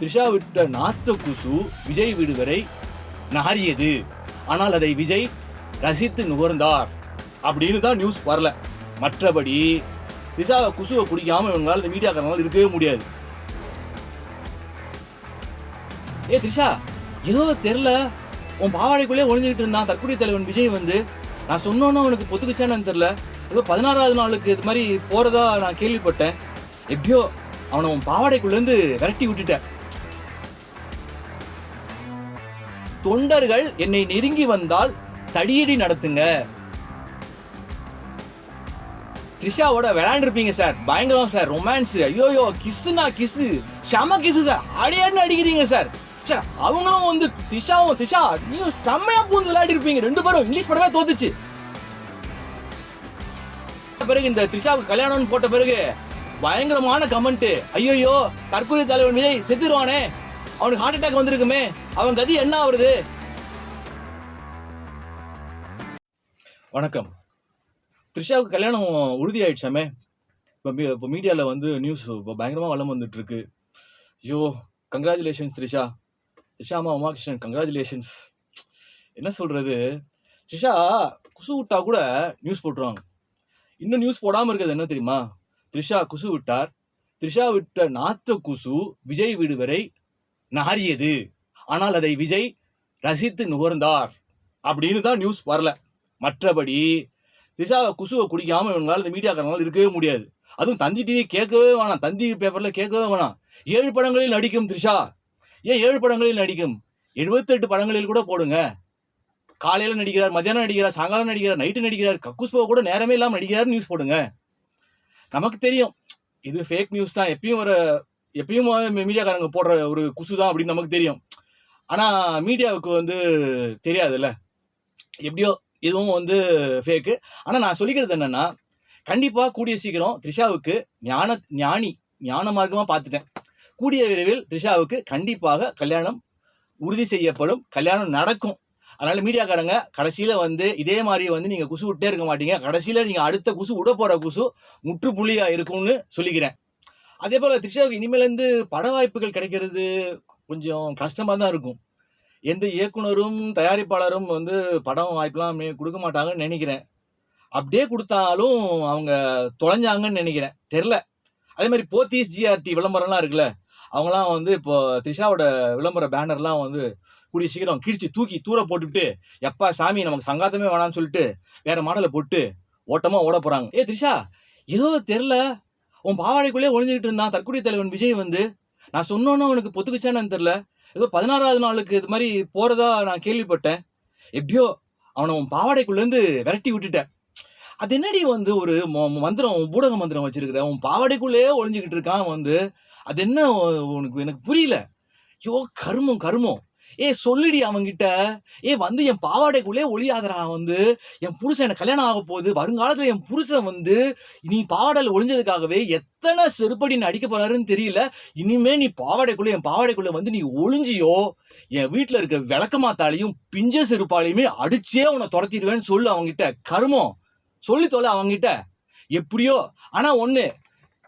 த்ரிஷா விட்ட நாத்த குசு விஜய் வீடு வரை நாறியது. ஆனால் அதை விஜய் ரசித்து நுகர்ந்தார். அப்படின்னு தான் நியூஸ் வரல. மற்றபடி த்ரிஷா குசுவை குடிக்காம இவங்களால் இந்த மீடியாக்காரங்களால இருக்கவே முடியாது. ஏ த்ரிஷா ஏதோ தெரில உன் பாவாடைக்குள்ளே ஒளிஞ்சுக்கிட்டு இருந்தான். தற்கொலை தலைவன் விஜய் வந்து நான் சொன்னோன்னு அவனுக்கு பொத்துக்குச்சானு தெரில ஏதோ பதினாறாவது நாளுக்கு இது மாதிரி போகிறதா நான் கேள்விப்பட்டேன். எப்படியோ அவனை உன் பாவாடைக்குள்ளேருந்து விரட்டி விட்டுட்டேன். தொண்டர்கள் என்னை நெருங்கி வந்தால் தடியடி நடத்துங்க. த்ரிஷாவோட விளையாண்டுருப்பீங்க சார். பயங்கரம் சார். ரொமான்ஸ். ஐயோயோ கிஸ்ஸுனா கிஸ்ஸு. செம கிஸ்ஸு சார். அடியாடுன்னு அடிக்கிறீங்க சார். சார் அவங்களும் வந்து திஷாவும் திஷா நீயும் செம்மையா பூந்து விளையாடி இருப்பீங்க ரெண்டு பேரும் இங்கிலீஷ் படமே தோத்துச்சு. பிறகு இந்த திரிஷாவுக்கு கல்யாணம்னு போட்ட பிறகு பயங்கரமான கமெண்ட் ஐயோயோ தற்கொலை தலைவன் விஜய் செத்துருவானே. அவனுக்கு ஹார்ட் அட்டாக் வந்திருக்குமே. அவன் கதி என்ன ஆகுறது வணக்கம். த்ரிஷாவுக்கு கல்யாணம் உறுதி ஆயிடுச்சாமே இப்போ மீ இப்போ மீடியாவில் வந்து நியூஸ் இப்போ பயங்கரமாக வளம் வந்துட்டுருக்கு. ஐயோ கங்க்ராச்சுலேஷன்ஸ் த்ரிஷா. த்ரிஷா அம்மா உமாகிருஷ்ணன் கங்க்ராச்சுலேஷன்ஸ் என்ன சொல்கிறது த்ரிஷா குசு விட்டா கூட நியூஸ் போட்டுருவாங்க. இன்னும் நியூஸ் போடாமல் இருக்கிறது என்ன தெரியுமா? த்ரிஷா குசு விட்டார். த்ரிஷா விட்ட நாத்த குசு விஜய் வீடு வரை நாறியது. ஆனால் அதை விஜய் ரசித்து நுகர்ந்தார். அப்படின்னு தான் நியூஸ் வரல. மற்றபடி திஷா குசுவை குடிக்காமல் இவங்களால் இந்த மீடியாக்காரங்களால் இருக்கவே முடியாது. அதுவும் தந்தி டிவி கேட்கவே வேணாம். தந்தி பேப்பரில் கேட்கவே வேணாம். ஏழு படங்களில் நடிக்கும் த்ரிஷா ஏன் ஏழு படங்களில் நடிக்கும்? எழுபத்தெட்டு படங்களில் கூட போடுங்க. காலையில் நடிக்கிறார் மத்தியானம் நடிக்கிறார் சாயங்காலம் நடிக்கிறார் நைட்டு நடிக்கிறார் கக்குஸ்போ கூட நேரமே இல்லாமல் நடிக்கிறார் நியூஸ் போடுங்க. நமக்கு தெரியும். இது ஃபேக் நியூஸ் தான். எப்பயும் ஒரு எப்பயும் மீடியாக்காரங்க போடுற ஒரு குசு தான் அப்படின்னு நமக்கு தெரியும். ஆனால் மீடியாவுக்கு வந்து தெரியாதுல்ல. எப்படியோ இதுவும் வந்து ஃபேக்கு ஆனால் நான் சொல்லிக்கிறது என்னென்னா கண்டிப்பாக கூடிய சீக்கிரம் த்ரிஷாவுக்கு ஞான ஞானி ஞான மார்க்கமாக பார்த்துட்டேன். கூடிய விரைவில் த்ரிஷாவுக்கு கண்டிப்பாக கல்யாணம் உறுதி செய்யப்படும். கல்யாணம் நடக்கும். அதனால் மீடியாக்காரங்க கடைசியில் வந்து இதே மாதிரி வந்து நீங்கள் குசு விட்டே இருக்க மாட்டீங்க. கடைசியில் நீங்கள் அடுத்த குசு விட போகிற குசு முற்றுப்புள்ளியாக இருக்கும்னு சொல்லிக்கிறேன். அதே போல் த்ரிஷாவுக்கு இனிமேலேருந்து பட வாய்ப்புகள் கிடைக்கிறது கொஞ்சம் கஷ்டமாக தான் இருக்கும். எந்த இயக்குனரும் தயாரிப்பாளரும் வந்து படம் வாய்ப்புலாம் கொடுக்க மாட்டாங்கன்னு நினைக்கிறேன். அப்படியே கொடுத்தாலும் அவங்க தொலைஞ்சாங்கன்னு நினைக்கிறேன். தெரில அதே மாதிரி போத்தீஸ் ஜிஆர்டி விளம்பரம்லாம் இருக்குல்ல அவங்களாம் வந்து இப்போ த்ரிஷாவோட விளம்பர பேனர்லாம் வந்து கூடிய சீக்கிரம் கிழிச்சு தூக்கி தூர போட்டுவிட்டு எப்பா சாமி நமக்கு சங்காத்தமே வேணாம்னு சொல்லிட்டு வேறு மாடலை போட்டு ஓட்டமாக ஓட போகிறாங்க ஏ த்ரிஷா ஏதோ தெரில உன் பாவாடைக்குள்ளே ஒளிஞ்சுக்கிட்டு இருந்தான் தற்கொலை தலைவன் விஜய் வந்து நான் சொன்னோன்னு அவனுக்கு பொத்துக்குச்சானு தெரில ஏதோ பதினாறாவது நாளுக்கு இது மாதிரி போகிறதா நான் கேள்விப்பட்டேன். எப்படியோ அவனை உன் பாவாடைக்குள்ளேருந்து விரட்டி விட்டுட்டேன். அது என்னடி வந்து ஒரு மந்திரம் பூடக மந்திரம் வச்சிருக்கிற? உன் பாவாடைக்குள்ளேயே ஒளிஞ்சுக்கிட்டு இருக்கான் வந்து அது என்ன உனக்கு எனக்கு புரியல. ஐயோ கருமம் கருமம். ஏ சொல்லுடி அவங்கிட்ட ஏ வந்து என் பாவாடைக்குள்ளே ஒளியாதடா வந்து. என் புருஷன் எனக்கு கல்யாணம் ஆக போகுது. வருங்காலத்தில் என் புருஷன் வந்து நீ பாவாடையில் ஒளிஞ்சதுக்காகவே எத்தனை செருப்படி நீ அடிக்க போறாருன்னு தெரியல. இனிமே நீ பாவாடைக்குள்ளே என் பாவாடைக்குள்ளே வந்து நீ ஒளிஞ்சியோ என் வீட்டில் இருக்க விளக்கமாத்தாலையும் பிஞ்ச செருப்பாலையுமே அடிச்சே உன்னை துரத்திடுவேன்னு சொல்லு அவங்ககிட்ட கருமம் சொல்லி தொலை அவங்ககிட்ட எப்படியோ? ஆனால் ஒன்று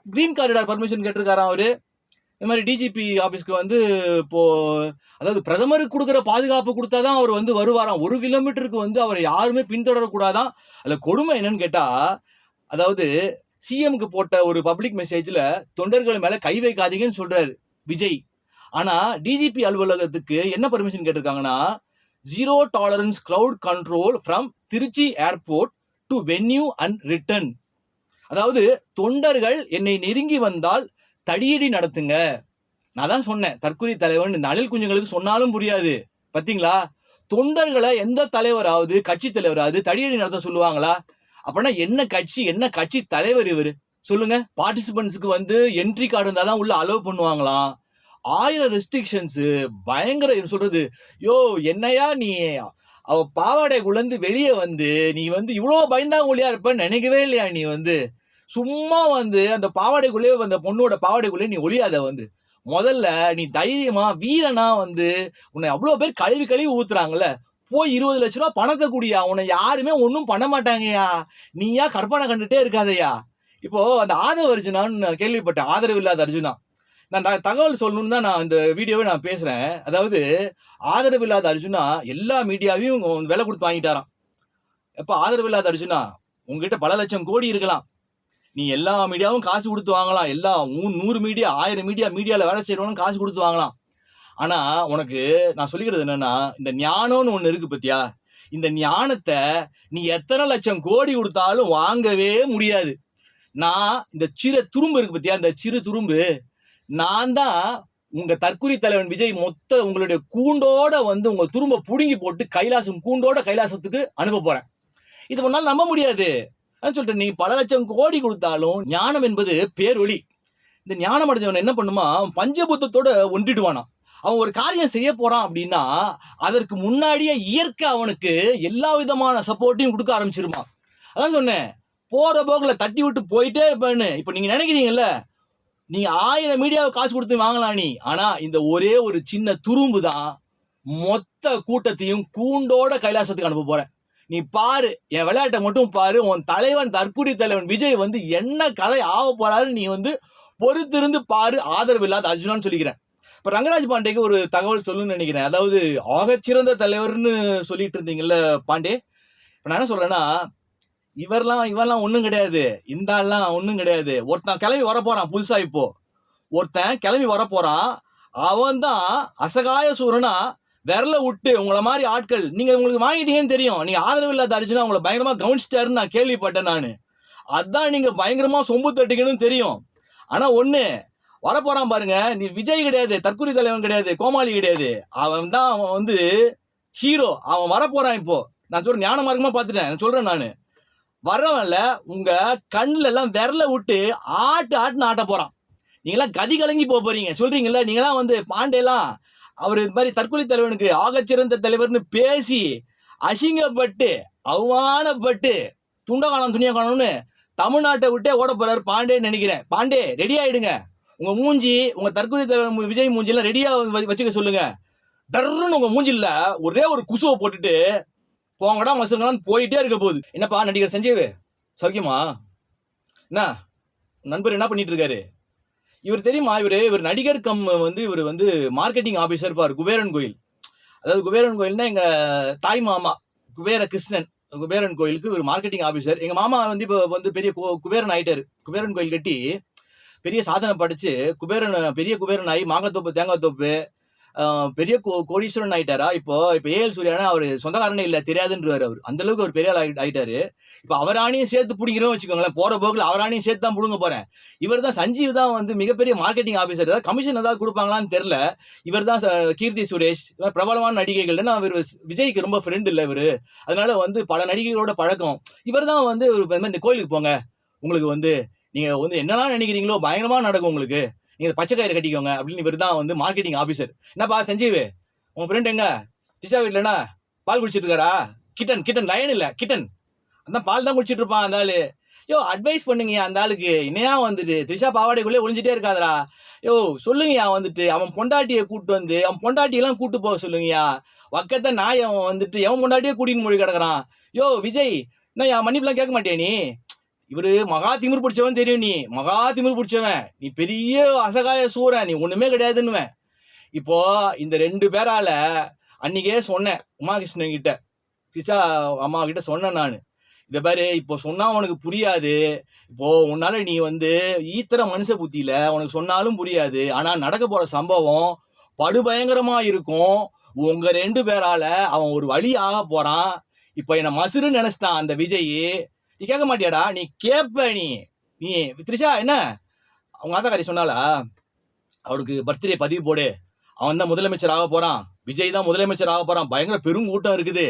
கிரீன் காரிடார் பர்மிஷன் கேட்டிருக்காராம் அவரு? இது மாதிரி டிஜிபி ஆஃபீஸ்க்கு வந்து இப்போ அதாவது பிரதமருக்கு கொடுக்குற பாதுகாப்பு கொடுத்தா தான் அவர் வந்து வருவாராம். ஒரு கிலோமீட்டருக்கு வந்து அவரை யாருமே பின்தொடரக்கூடாதான். அதில் கொடுமை என்னன்னு கேட்டால் அதாவது சிஎம்க்கு போட்ட ஒரு பப்ளிக் மெசேஜில் தொண்டர்கள் மேலே கை வைக்காதீங்கன்னு சொல்கிறார் விஜய். ஆனால் டிஜிபி அலுவலகத்துக்கு என்ன permission கேட்டிருக்காங்கன்னா zero tolerance crowd control from Trichy airport to venue and return அதாவது தொண்டர்கள் என்னை நெருங்கி வந்தால் தடியடி நடத்துங்க. நான் தான் சொன்னேன் தற்கொலை தலைவன் இந்த அணில் குஞ்சுங்களுக்கு சொன்னாலும் புரியாது. பார்த்தீங்களா தொண்டர்களை எந்த தலைவராவது கட்சி தலைவராவது தடியடி நடத்த சொல்லுவாங்களா? அப்படின்னா என்ன கட்சி என்ன கட்சி தலைவர் இவர்? சொல்லுங்க. பார்ட்டிசிபென்ட்ஸுக்கு வந்து என்ட்ரி கார்டு இருந்தால் தான் உள்ள அலோவ் பண்ணுவாங்களாம். ஆயிரம் ரெஸ்ட்ரிக்ஷன்ஸு பயங்கர சொல்றது யோ என்னையா நீ அவ பாவாடைக்குள்ளேருந்து வெளியே வந்து நீ வந்து இவ்வளோ பயந்தாங்க பயந்தாங்குழியா இருப்பேன்னு நினைக்கவே இல்லையா நீ வந்து? சும்மா வந்து அந்த பாவாடைக்குள்ளே அந்த பொண்ணோட பாவாடைக்குள்ளே நீ ஒளியாத வந்து. முதல்ல நீ தைரியமா வீரனா வந்து உன்னை அவ்வளோ பேர் கழுவி கழுவி ஊத்துறாங்கல்ல. போய் இருபது லட்ச ரூபா பணத்தை குடியா? உன்னை யாருமே ஒன்றும் பண்ண மாட்டாங்கய்யா. நீயா கற்பனை கண்டுட்டே இருக்காதயா இப்போ அந்த ஆதவ அர்ஜுனான்னு நான் கேள்விப்பட்டேன். ஆதரவு இல்லாத அர்ஜுனா. நான் த- தகவல் சொல்லணும்னு தான் நான் இந்த வீடியோவை நான் பேசுகிறேன் அதாவது ஆதரவு இல்லாத அர்ஜுனா எல்லா மீடியாவையும் விலை கொடுத்து வாங்கிட்டாராம். எப்போ ஆதரவு இல்லாத அர்ஜுனா? உங்ககிட்ட பல லட்சம் கோடி இருக்கலாம். நீ எல்லா மீடியாவும் காசு கொடுத்து வாங்கலாம். எல்லா நூறு மீடியா ஆயிரம் மீடியா மீடியாவில் வேலை செய்கிறவனும் காசு கொடுத்து வாங்கலாம். ஆனால் உனக்கு நான் சொல்லிக்கிறது என்னென்னா இந்த ஞானம்னு ஒன்று இருக்குது பத்தியா? இந்த ஞானத்தை நீ எத்தனை லட்சம் கோடி கொடுத்தாலும் வாங்கவே முடியாது. நான் இந்த சிறு துரும்பு இருக்குது பத்தியா? இந்த சிறு துரும்பு. நான் தான் உங்கள் தற்குறி தலைவன் விஜய் மொத்த உங்களுடைய கூண்டோட வந்து உங்கள் துரும்ப பிடுங்கி போட்டு கைலாசம் கூண்டோட கைலாசத்துக்கு அனுப்ப போகிறேன் இது ஒன்றால் நம்ப முடியாது. அதான் சொல்லிட்டு நீ பல லட்சம் கோடி கொடுத்தாலும் ஞானம் என்பது பேரொழி இந்த ஞானம் அடைஞ்சவன் என்ன பண்ணுமா? அவன் பஞ்சபூத்தத்தோட ஒன்றிடுவானாம். அவன் ஒரு காரியம் செய்ய போகிறான் அப்படின்னா அதற்கு முன்னாடியே இயற்கை அவனுக்கு எல்லா விதமான சப்போர்ட்டையும் கொடுக்க ஆரம்பிச்சிருமா அதான் சொன்னேன் போகிற போக்கில் தட்டி விட்டு போயிட்டே இருப்பேன்னு. இப்போ நீங்கள் நினைக்கிறீங்கல்ல நீங்கள் ஆயிரம் மீடியாவை காசு கொடுத்து வாங்கலாம் நீ. ஆனால் இந்த ஒரே ஒரு சின்ன துரும்பு தான் மொத்த கூட்டத்தையும் கூண்டோட கைலாசத்துக்கு அனுப்ப போகிறேன் நீ பாரு என் விளையாட்டை மட்டும் பாரு உன் தலைவன் தற்குடி தலைவன் விஜய் வந்து என்ன கதை ஆக போறாரு நீ வந்து பொறுத்திருந்து பாரு ஆதரவு இல்லாத அர்ஜுனான்னு சொல்லிக்கிறேன். இப்போ ரங்கராஜ் பாண்டேக்கு ஒரு தகவல் சொல்லுன்னு நினைக்கிறேன். அதாவது ஆகச்சிறந்த தலைவர்னு சொல்லிட்டு இருந்தீங்கல்ல பாண்டே? இப்போ நான் என்ன சொல்கிறேன்னா இவர்லாம் இவெல்லாம் ஒன்றும் கிடையாது. இந்த ஆள்லாம் கிடையாது. ஒருத்தன் கிளம்பி வர புதுசாக புதுசா இப்போ. ஒருத்தன் கிளம்பி வர போறான் அவன் தான் அசகாய சூரனா விரல விட்டு உங்களை மாதிரி ஆட்கள் நீங்க உங்களுக்கு வாங்கிட்டீங்கன்னு தெரியும். நீங்க ஆதரவு இல்லாத அர்ஜுனா உங்களை பயங்கரமா கவனிச்சிட்டாருன்னு நான் கேள்விப்பட்டேன் நான். அதான் நீங்க பயங்கரமா சொம்பு தட்டிக்கணும்னு தெரியும். ஆனா ஒண்ணு வரப்போறான் பாருங்க நீ விஜய் கிடையாது தற்கொலை தலைவன் கிடையாது கோமாளி கிடையாது. அவன் தான் அவன் வந்து ஹீரோ அவன் வரப்போறான் இப்போ. நான் சொல்றேன் ஞான மார்க்கமா பார்த்துட்டேன். நான் சொல்றேன் நான். வரவன்ல உங்க கண்ணுல எல்லாம் விரல விட்டு ஆட்டு ஆட்டுன்னு ஆட்ட போறான். நீங்களாம் கதி கலங்கி போக போறீங்க. சொல்றீங்கல்ல நீங்களாம் வந்து பாண்டேலாம் அவர் இது மாதிரி தற்கொலை தலைவனுக்கு ஆகச்சிறந்த தலைவர்னு பேசி அசிங்கப்பட்டு அவமானப்பட்டு துண்டகாலம் துணியா காணும்னு தமிழ்நாட்டை விட்டே ஓட போறாரு பாண்டேன்னு நினைக்கிறேன். பாண்டே ரெடி ஆயிடுங்க. உங்க மூஞ்சி உங்க தற்கொலை தலைவர் விஜய் மூஞ்சிலாம் ரெடியாக ரெடியா வச்சுக்க சொல்லுங்க. டர்ன்னு உங்க மூஞ்சில ஒரே ஒரு குசுவை போட்டுட்டு போங்கடா மசுங்களான்னு போயிட்டே இருக்க போகுது. என்னப்பா நடிகர் சஞ்சீவ்? சௌக்கியமா? என்ன? நண்பர் என்ன பண்ணிட்டு இருக்காரு? இவர் தெரியுமா? இவர் இவர் நடிகர் கம் வந்து இவர் வந்து மார்க்கெட்டிங் ஆஃபீஸர் ஃபார் குபேரன் கோயில். அதாவது குபேரன் கோயில்னா எங்க தாய் மாமா குபேர கிருஷ்ணன் குபேரன் கோயிலுக்கு ஒரு மார்க்கெட்டிங் ஆஃபீஸர் எங்க மாமா வந்து இப்போ வந்து பெரிய குபேரன் ஆயிட்டாரு. குபேரன் கோயில் கட்டி பெரிய சாதனை படிச்சு குபேரன் பெரிய குபேரன் ஆகி மாங்காத்தோப்பு தேங்காய் தோப்பு பெரிய கோ- கோடீஸ்வரன் ஆயிட்டாரா? இப்போ இப்போ ஏஎல் சூர்யானா அவர் சொந்தக்காரனே இல்லை தெரியாதுன்றவர் அவர். அந்த அளவுக்கு அவர் பெரிய ஆள் ஆயி- ஆயிட்டாரு. இப்போ அவரானையும் சேர்த்து பிடிக்கிறோம் வச்சுக்கோங்களேன் போற போக்கில் அவரானையும் சேர்த்து தான் பிடுங்க போறேன். இவர் தான் சஞ்சீவ் தான் வந்து மிகப்பெரிய மார்க்கெட்டிங் ஆஃபீஸர் ஏதாவது கமிஷன் ஏதாவது கொடுப்பாங்களான்னு தெரில இவர் தான் கீர்த்தி சுரேஷ் பிரபலமான நடிகைகள் ஏன்னா இவர் விஜய்க்கு ரொம்ப ஃப்ரெண்ட் இல்லை இவர். அதனால வந்து பல நடிகைகளோட பழக்கம். இவர் தான் வந்து இந்த மாதிரி இந்த கோயிலுக்கு போங்க. உங்களுக்கு வந்து நீங்கள் வந்து என்னெல்லாம் நினைக்கிறீங்களோ பயங்கரமாக நடக்கும் உங்களுக்கு. நீங்கள் பச்சை கயிறு கட்டிக்கோங்க அப்படின்னு இவர் தான் வந்து மார்க்கெட்டிங் ஆஃபீஸர் என்னப்பா சஞ்சீவ்? உன் ஃப்ரெண்ட் எங்க? திஷா வீட்லனா? பால் குடிச்சிட்டு இருக்காரா? கிட்டன் கிட்டன் லயன் இல்லை கிட்டன். அந்த பால் தான் குடிச்சிட்டு இருப்பான் அந்த ஆள். யோ அட்வைஸ் பண்ணுங்கய்யா அந்த ஆளுக்கு. இனியா வந்துட்டு? த்ரிஷா பாவாடைக்குள்ளே ஒழிஞ்சிட்டே இருக்காதரா யோ சொல்லுங்கய்யா வந்துட்டு. அவன் பொண்டாட்டியை கூட்டு வந்து அவன் பொண்டாட்டியெல்லாம் கூட்டு போக சொல்லுங்கய்யா வக்கத்தை நாய் அவன் வந்துட்டு எவன் பொண்டாட்டியே கூட்டின்னு மொழி கிடக்குறான். யோ விஜய் என்ன மன்னிப்புலாம் கேட்க மாட்டியா நீ? இவரு மகா திமிர் பிடிச்சவன் தெரியும் நீ. மகா திமிர் பிடிச்சவன். நீ பெரிய அசகாய சூரன் நீ ஒன்றுமே கிடையாதுன்னுவன். இப்போ இந்த ரெண்டு பேரால அன்னைக்கே சொன்னேன் உமாகிருஷ்ணன் கிட்ட. கிருஷ்ணா அம்மா கிட்ட சொன்னேன் நான். இதை பாரு இப்போ சொன்னால் உனக்கு புரியாது. இப்போ உன்னால நீ வந்து ஈத்தர மனுஷ புத்தியில உனக்கு சொன்னாலும் புரியாது. ஆனால் நடக்க போற சம்பவம் படுபயங்கரமாக இருக்கும். உங்க ரெண்டு பேரால அவன் ஒரு வழி ஆக போறான். இப்போ என்னை மசுருன்னு நினைச்சிட்டான் அந்த விஜய். நீ கேட்க மாட்டியாடா? நீ கேட்ப நீ. நீ த்ரிஷா என்ன? அவங்க ஆத்தாக்காரி சொன்னாலா அவனுக்கு பர்த்டே பதிவு போடு. அவன் தான் முதலமைச்சர் ஆக போகிறான் விஜய் தான் முதலமைச்சர் ஆக போகிறான் பயங்கர பெருங்கூட்டம் இருக்குது.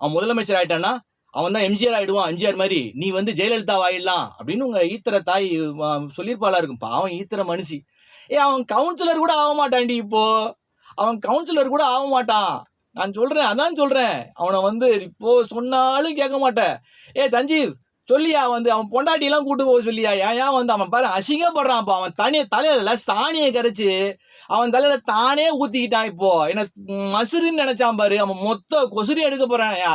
அவன் முதலமைச்சர் ஆகிட்டான்னா அவன் தான் எம்ஜிஆர் ஆகிடுவான் எம்ஜிஆர் மாதிரி. நீ வந்து ஜெயலலிதா ஆயிடலாம் அப்படின்னு உங்கள் ஈத்திர தாய் சொல்லியிருப்பாளா இருக்கும். பாவன் ஈத்திர மனுஷி. ஏ அவன் கவுன்சிலர் கூட ஆக மாட்டான்டி இப்போ. அவன் கவுன்சிலர் கூட ஆக மாட்டான். நான் சொல்கிறேன் அதான் சொல்கிறேன் அவனை வந்து இப்போ சொன்னாலும் கேட்க மாட்டேன். ஏ சஞ்சீவ் சொல்லியா வந்து அவன் பொண்டாட்டிலாம் கூட்டு போக சொல்லியா? ஏன் ஏன் வந்து அவன் பாரு அசிங்கப்படுறான் இப்போ அவன் தனிய தலையில சாணியை கரைச்சு அவன் தலையில தானே ஊத்திக்கிட்டான் இப்போ. என்ன மசுருன்னு நினைச்சான் பாரு. அவன் மொத்த கொசுரி எடுக்க போறான்யா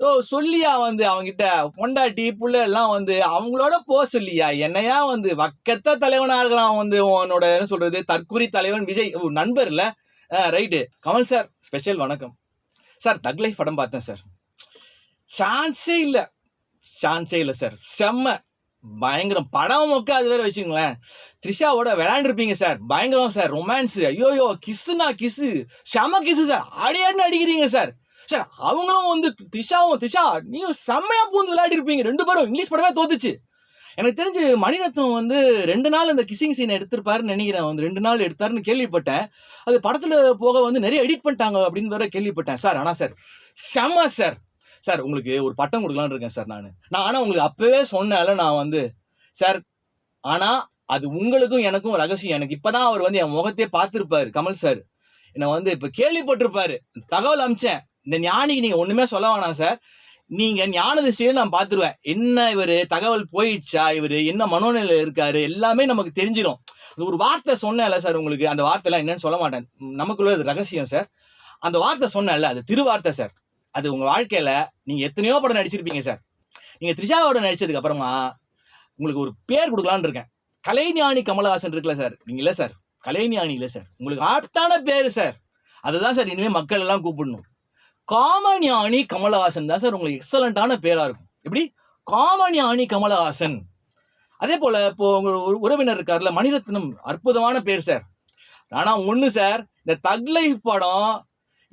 ஓ சொல்லியா வந்து அவங்கிட்ட பொண்டாட்டி புள்ள எல்லாம் வந்து அவங்களோட போ சொல்லியா? என்னையா வந்து வக்கத்த தலைவனா இருக்கிறான் வந்து உன்னோட என்ன சொல்றது தற்குறி தலைவன் விஜய். ஓ, நண்பர் இல்ல. ரைட்டு. கமல் சார் ஸ்பெஷல் வணக்கம். சார் தக் லைஃப் படம் பார்த்தேன் சார். சான்ஸே இல்லை. சான்ஸே இல்லை சார் செம்ம பயங்கரம். படம் மொக்க அது வேற வச்சுங்களேன் த்ரிஷாவோட விளையாண்டுருப்பீங்க சார் பயங்கரம் சார் ரொமான்ஸு ஐயோயோ கிஸ்ஸுனா கிஸ்ஸு செம்ம கிஸ்ஸு சார் அடியாடுன்னு அடிக்கிறீங்க சார் சார் அவங்களும் வந்து த்ரிஷாவும் த்ரிஷா நீயும் செம்மையாக பூந்து விளையாடிருப்பீங்க. ரெண்டு பேரும் இங்கிலீஷ் படமே தோத்துச்சு. எனக்கு தெரிஞ்சு மணிரத்னம் வந்து ரெண்டு நாள் இந்த கிஸ்ஸிங் சீனை எடுத்திருப்பாருன்னு நினைக்கிறேன். வந்து ரெண்டு நாள் எடுத்தாருன்னு கேள்விப்பட்டேன். அது படத்தில் போக வந்து நிறைய எடிட் பண்ணிட்டாங்க அப்படின்னு வேற கேள்விப்பட்டேன் சார் ஆனால் சார் செம்ம சார் சார் உங்களுக்கு ஒரு பட்டம் கொடுக்கலான்னு இருக்கேன் சார் நான். நான் ஆனால் உங்களுக்கு அப்போவே சொன்னேன்ல நான் வந்து சார் ஆனால் அது உங்களுக்கும் எனக்கும் ரகசியம். எனக்கு இப்பதான் அவர் வந்து என் முகத்தையே பார்த்துருப்பாரு கமல் சார் என்னை வந்து இப்போ கேள்விப்பட்டிருப்பாரு. தகவல் அமிச்சேன். இந்த ஞானிக்கு நீங்கள் ஒன்றுமே சொல்ல வேணாம் சார் நீங்கள் ஞான திருஷ்டியில் நான் பார்த்துருவேன். என்ன இவர் தகவல் போயிடுச்சா இவர் என்ன மனோநிலையில் இருக்காரு எல்லாமே நமக்கு தெரிஞ்சிடும் ஒரு வார்த்தை சொன்னேன்ல சார் உங்களுக்கு. அந்த வார்த்தைலாம் என்னன்னு சொல்ல மாட்டேன். நமக்குள்ள அது ரகசியம் சார் அந்த வார்த்தை சொன்னேன்ல அது திருவார்த்தை சார் அது உங்கள் வாழ்க்கையில் நீங்கள் எத்தனையோ படம் நடிச்சிருப்பீங்க சார். நீங்கள் த்ரிஷாவோட நடித்ததுக்கு அப்புறமா உங்களுக்கு ஒரு பேர் கொடுக்கலான்னு இருக்கேன். கலைஞானி கமலஹாசன் இருக்குல்ல சார். நீங்கள் இல்லை சார். கலைஞானி இல்லை சார். உங்களுக்கு ஆப்டான பேர் சார். அதுதான் சார் இனிமேல் மக்கள் எல்லாம் கூப்பிடணும். காமஞானி கமலஹாசன் தான் சார் உங்களுக்கு எக்ஸலண்ட்டான பேராக இருக்கும். எப்படி? காமஞானி கமலஹாசன். அதே போல் இப்போ உங்கள் ஒரு உறவினர் இருக்கார்ல மணிரத்னம். அற்புதமான பேர் சார். ஆனால் ஒன்று சார் இந்த தக் லைஃப் படம்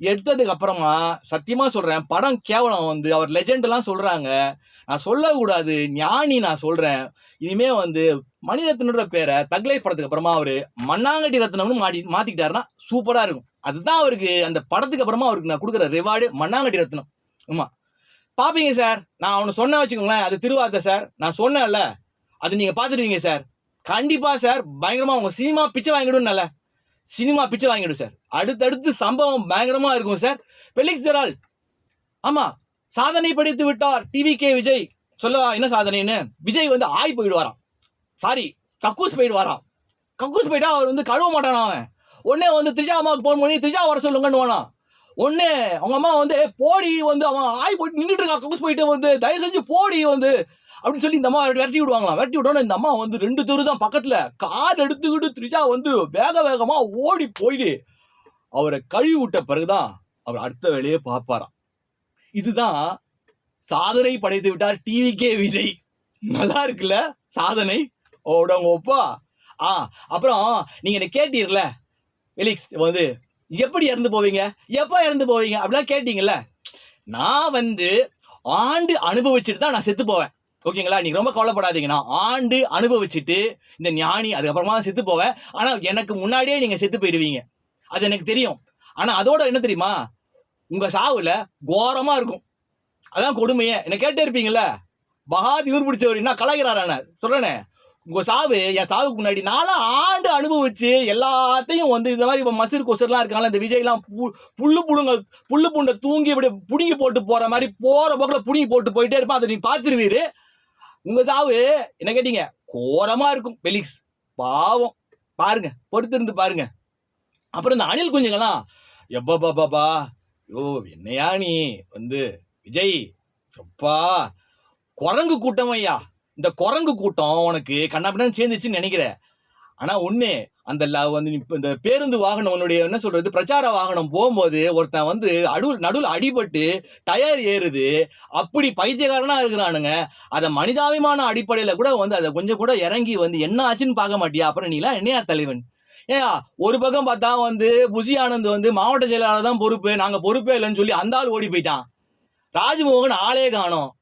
எடுத்ததுக்கு அப்புறமா சத்தியமாக சொல்கிறேன் படம் கேவலம் வந்து அவர் லெஜெண்டெலாம் எல்லாம் நான் சொல்லக்கூடாது ஞானி நான் சொல்கிறேன் இனிமே வந்து மணிரத்னோட பேரை தக்லை படத்துக்கு அப்புறமா அவர் மண்ணாங்கட்டி ரத்னம்னு மாடி மாற்றிக்கிட்டாருன்னா சூப்பராக இருக்கும். அதுதான் அவருக்கு அந்த படத்துக்கு அப்புறமா அவருக்கு நான் கொடுக்குற ரிவார்டு மண்ணாங்கட்டி ரத்னம். ஆமாம் பார்ப்பீங்க சார்? நான் அவனை சொன்ன வச்சுக்கோங்களேன் அது திருவார்த்தை சார். நான் சொன்னேன்ல அது நீங்கள் பார்த்துருவீங்க சார். கண்டிப்பாக சார் பயங்கரமாக உங்கள் சினிமா பிச்சை வாங்கிடும்ல சினிமா பிச்சை வாங்கிடும் சார் அடுத்தடுத்து சம்பவம் பயங்கரமாக இருக்கும் சார் பெலிக்ஸ் ஜெரால் ஆமாம் சாதனை படித்து விட்டார் டிவி கே விஜய். சொல்லவா என்ன சாதனைன்னு? விஜய் வந்து ஆய் போயிடுவாராம். சாரி கக்கூஸ் போயிடுவாராம். கக்கூஸ் போயிட்டா அவர் வந்து கழுவ மாட்டானா அவன்? உடனே வந்து த்ரிஜா அம்மாவுக்கு ஃபோன் பண்ணி திரிஷா வர சொல்லுங்கன்னு வேணாம் அவங்க அம்மா வந்து போடி வந்து அவன் ஆய் போயிட்டு நின்றுட்டு இருக்கான் கக்கூஸ் போயிட்டு வந்து. தயவு செஞ்சு போடி வந்து. அப்படின்னு சொல்லி இந்த அம்மா விரட்டி விடுவாங்களாம். விரட்டி விட்டோன்னே இந்த அம்மா வந்து ரெண்டு தெரு தான் பக்கத்தில். கார் எடுத்துக்கிட்டு த்ரிஷா வந்து வேக வேகமாக ஓடி போயிடு. அவரை கழுவி விட்ட பிறகுதான் அவர் அடுத்த வேலையை பார்ப்பாராம். இதுதான் சாதனை படைத்து விட்டார் டிவிகே விஜய். நல்லா இருக்குல்ல சாதனை? ஓடங்கோப்பா ஆ அப்புறம் நீங்கள் என்ன கேட்டீர்ல வெலிக்ஸ் வந்து எப்படி இறந்து போவீங்க? எப்போ இறந்து போவீங்க? அப்படிலாம் கேட்டீங்கல்ல. நான் வந்து ஆண்டு அனுபவிச்சுட்டு தான் நான் செத்து போவேன். ஓகேங்களா? நீங்க ரொம்ப கவலைப்படாதீங்க நான் ஆண்டு அனுபவிச்சுட்டு இந்த ஞானி அதுக்கப்புறமா தான் செத்து போவேன் ஆனால் எனக்கு முன்னாடியே நீங்கள் செத்து போயிடுவீங்க. அது எனக்கு தெரியும். ஆனால் அதோட என்ன தெரியுமா? உங்கள் சாவுல கோரமாக இருக்கும். அதான் கொடுமையே. என்ன கேட்டே இருப்பீங்கள பகாத் இவர் பிடிச்சவர் என்ன கலாய்கிறாரான சொல்கிறேனே உங்கள் சாவு என் சாவுக்கு முன்னாடி நாலாம் ஆண்டு அனுபவிச்சு எல்லாத்தையும் வந்து இந்த மாதிரி இப்போ மசூர் கொசர்லாம் இருக்காங்களா இந்த விஜய்லாம் பு- புல்லு புழுங்க புல்லு புண்டை தூங்கி இப்படி பிடுங்கி போட்டு போகிற மாதிரி போகிற போக்கில் பிடுங்கி போட்டு போயிட்டே இருப்பான். அதை நீ பார்த்துருவீரு. உங்க சாவு என்ன கேட்டீங்க? கோரமா இருக்கும் பெலிக்ஸ் பாவம். பாருங்க பொறுத்திருந்து பாருங்க. அப்புறம் இந்த அணில் குஞ்சுங்களாம் எப்பா பாப்பா யோ என்னையா நீ? வந்து விஜய் எப்பா. குரங்கு கூட்டம் ஐயா. இந்த குரங்கு கூட்டம் உனக்கு கண்ணாப்பின்னு சேர்ந்துச்சுன்னு நினைக்கிற ஆனா ஒண்ணு அந்த ல- வந்து இந்த பேருந்து வாகனம் உன்னுடைய என்ன சொல்றது பிரச்சார வாகனம் போகும்போது ஒருத்தன் வந்து அடு நடுவில் அடிபட்டு டயர் ஏறுது. அப்படி பைத்தியக்காரனா இருக்கிறானுங்க. அதை மனிதாபிமான அடிப்படையில் கூட வந்து அதை கொஞ்சம் கூட இறங்கி வந்து என்ன ஆச்சுன்னு பார்க்க மாட்டியா? அப்புறம் நீலாம் என்னையா தலைவன்? ஏயா ஒரு பக்கம் பார்த்தா வந்து புசி ஆனந்த் வந்து மாவட்ட செயலாளர் தான் பொறுப்பு நாங்கள் பொறுப்பே இல்லைன்னு சொல்லி அந்த ஆள் ஓடி போயிட்டான். ராஜ்மோகன் ஆளே காணோம்.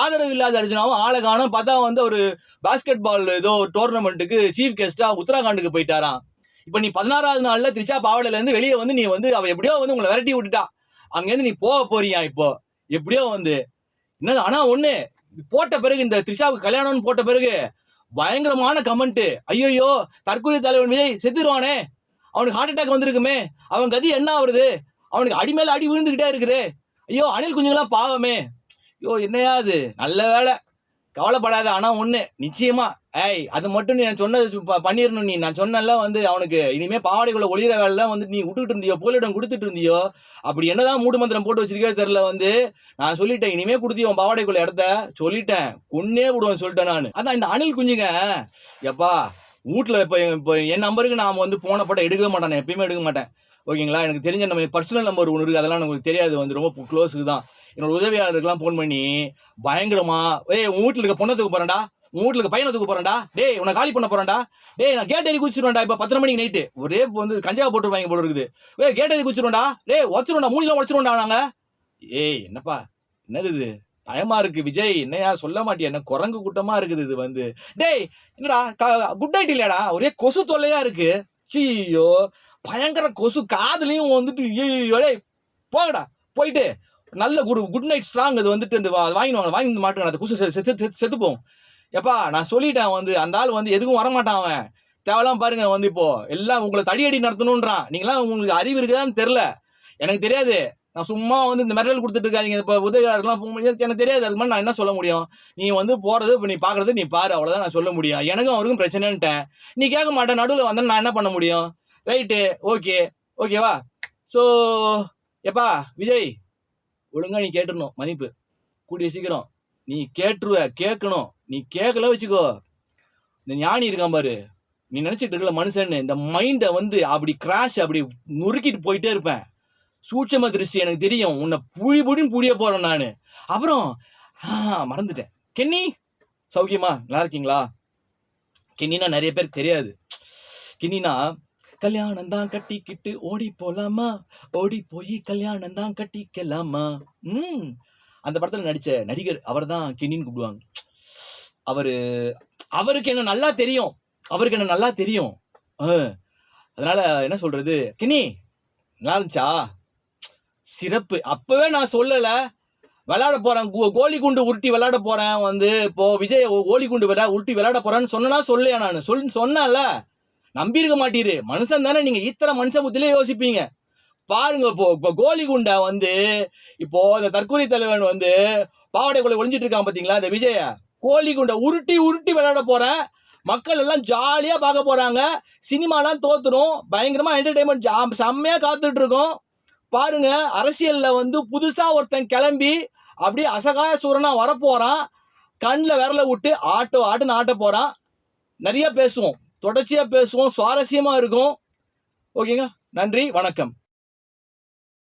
ஆதரவு இல்லாத அர்ஜுனாவும் ஆளை காணும் பார்த்தா வந்து ஒரு பாஸ்கெட் பால் ஏதோ டோர்னமெண்ட்டுக்கு சீஃப் கெஸ்ட்டாக உத்தராகண்டுக்கு போயிட்டாராம். இப்போ நீ பதினாறாவது நாளில் திரிஷா பாவடையிலேருந்து வெளியே வந்து நீ வந்து அவள் எப்படியோ வந்து உங்களை விரட்டி விட்டுட்டா. அங்கேருந்து நீ போக போறியா இப்போ? எப்படியோ வந்து. என்ன ஆனால் ஒன்று போட்ட பிறகு இந்த த்ரிஷாவுக்கு கல்யாணம்னு போட்ட பிறகு பயங்கரமான கமெண்ட்டு ஐயோயோ தற்கொலை தலைவன் விஜய் செத்துருவானே. அவனுக்கு ஹார்ட் அட்டாக் வந்திருக்குமே. அவன் கதி என்ன ஆகுறது அவனுக்கு அடி மேலே அடி விழுந்துக்கிட்டே இருக்குது ஐயோ அணில் குஞ்சுங்களாம் பாவமே. ஐயோ என்னையா அது? நல்ல வேலை கவலைப்படாத ஆனால் ஒன்று நிச்சயமா. ஏய் அது மட்டும் நீ நான் சொன்னது பண்ணிடணும் நீ. நான் சொன்னல வந்து அவனுக்கு இனிமேல் பாவாடைக்குள்ளே ஒளிகிற வேலை வந்து நீ விட்டுட்டு இருந்தியோ போலிடம் கொடுத்துட்டு இருந்தியோ அப்படி என்னதான் மூடு மந்திரம் போட்டு வச்சிருக்கே தெரில வந்து நான் சொல்லிட்டேன் இனிமே கொடுத்தியோ உன் பாவாடைக்குள்ள இடத்த. சொல்லிட்டேன். கொன்னே விடுவேன் சொல்லிட்டேன் நான். அதான் இந்த அணில் குஞ்சுங்க. எப்பா வீட்டில் இப்போ இப்போ என் நம்பருக்கு நான் வந்து போன படம் எடுக்கவே மாட்டேன். எப்பயுமே எடுக்க மாட்டேன். ஓகேங்களா? எனக்கு தெரிஞ்ச நம்ம பர்சனல் நம்பர் ஒன்று இருக்குது அதெல்லாம் எனக்கு தெரியாது. வந்து ரொம்ப க்ளோஸுக்கு தான். என்னோட உதவியாளருக்கெல்லாம் ஃபோன் பண்ணி பயங்கரமா ஏய் உன் வீட்டில் இருக்க பொண்ணை தூக்க போறேன்டா. உன் வீட்டில் இருக்க பையனை தூக்க போறேன்டா. டேய் உன்னை காலி பண்ண போறேன்டா. டேய் நான் கேட் ஏறி குச்சிடுவேன்டா இப்போ பத்தரை மணிக்கு நைட்டு ஒரே வந்து கஞ்சா போட்டுருவாங்க போல இருக்குது. ஏய் கேட் ஏறி குச்சிடுவேன்டா டேய் உடச்சிருவேன்டா. மூணிலாம் உடச்சிருவேன்டா நாங்க. ஏய் என்னப்பா? என்னது இது? பயமா இருக்கு விஜய். என்னையா சொல்ல மாட்டியா? என்ன குரங்கு கூட்டமா இருக்குது இது வந்து. டேய் என்னடா? குட் நைட் இல்லையாடா? ஒரே கொசு தொல்லையா இருக்கு. ஐயோ பயங்கர கொசு. காதுலையும் வந்துட்டு ஐயோ டேய் போகடா போயிட்டு நல்ல குரு குட் நைட் ஸ்ட்ராங் அது வந்துட்டு இந்த வா- வாங்கின்னு வாங்கி வந்து மாட்டுங்க அந்த கொசு செத்து செத்துப்போம். எப்பா நான் சொல்லிட்டேன் வந்து அந்த ஆள் வந்து எதுக்கும் வரமாட்டான் அவன். தேவலாம் பாருங்க வந்து இப்போ எல்லாம் உங்களை தடியடி நடத்தணுன்றான். நீங்களாம் உங்களுக்கு அறிவு இருக்குதான்னு தெரில எனக்கு தெரியாது. நான் சும்மா வந்து இந்த மெட்டல் கொடுத்துட்டு இருக்காதீங்க இப்போ உதவியாளர்கள்லாம் ஃபோன் பண்ணி எனக்கு தெரியாது. அதுக்கு மாதிரி நான் என்ன சொல்ல முடியும்? நீ வந்து போகிறது இப்போ நீ பார்க்குறது நீ பாரு அவ்வளோதான் நான் சொல்ல முடியும். எனக்கும் அவருக்கும் பிரச்சனைன்ட்டேன். நீ கேட்க மாட்டேன் நடுவில் வந்து நான் என்ன பண்ண முடியும்? ரைட்டு ஓகே ஓகேவா ஸோ எப்பா விஜய் ஒழுங்காக நீ கேட்டுடணும் மன்னிப்பு கூடிய சீக்கிரம். நீ கேட்டுருவ கேட்கணும். நீ கேட்கல வச்சுக்கோ. இந்த ஞானி இருக்கான் பாரு. நீ நினச்சிட்டு இருக்கல மனுஷன்னு. இந்த மைண்டை வந்து அப்படி கிராஷ் அப்படி நொறுக்கிட்டு போயிட்டே இருப்பேன். சூட்சம திருஷ்டி எனக்கு தெரியும். உன்னை புழி புடின்னு புடிய போகிறேன் நான். அப்புறம் மறந்துட்டேன். கென்னி சௌக்கியமா? நல்லா இருக்கீங்களா? கென்னினா நிறைய பேர் தெரியாது. கென்னினா கல்யாணம் தான் கட்டிக்கிட்டு ஓடி போலாமா? ஓடி போய் கல்யாணம் தான் கட்டிக்கலாமா? ம். அந்த படத்தில் நடித்த நடிகர் அவர் தான் கிண்ணின்னு கூப்பிடுவாங்க. அவர் அவருக்கு என்ன நல்லா தெரியும். அவருக்கு என்ன நல்லா தெரியும். ஆ, என்ன சொல்கிறது கிணி நல்லா இருந்துச்சா? சிறப்பு. அப்போவே நான் சொல்லலை. விளாட போகிறேன் கோ- கோலி குண்டு உருட்டி விளாட போகிறேன் வந்து. இப்போது விஜய் ஓ- கோலி குண்டு விளையா உருட்டி விளாட போகிறேன்னு சொன்னா சொல்லையா நான்? சொல் சொன்னேன்ல. நம்பியிருக்க மாட்டீரு. மனுஷன் தானே நீங்கள் இத்தனை மனுஷன் புத்திலே யோசிப்பீங்க. பாருங்க இப்போ இப்போ கோலி குண்டா வந்து இப்போ இந்த தற்கொலை தலைவன் வந்து பாவாடைக்குள்ள ஒளிஞ்சிட்டு இருக்கான் பார்த்தீங்களா இந்த விஜய? கோலி குண்டை உருட்டி உருட்டி விளையாட போகிறேன் மக்கள் எல்லாம் ஜாலியாக பார்க்க போகிறாங்க சினிமாலாம் தோத்துரும். பயங்கரமாக என்டர்டைன்மெண்ட் ஜா செம்மையாக காத்துட்ருக்கோம். பாருங்க அரசியலில் வந்து புதுசாக ஒருத்தன் கிளம்பி அப்படியே அசகாய சூரனா வரப்போகிறான் கண்ணில் விரல விட்டு ஆட்டோ ஆட்டுன்னு ஆட்ட போகிறான் நிறைய பேசுவோம். தொடர்ச்சியாக பேசுவோம் சுவாரஸ்யமாக இருக்கும். ஓகேங்க? நன்றி வணக்கம்.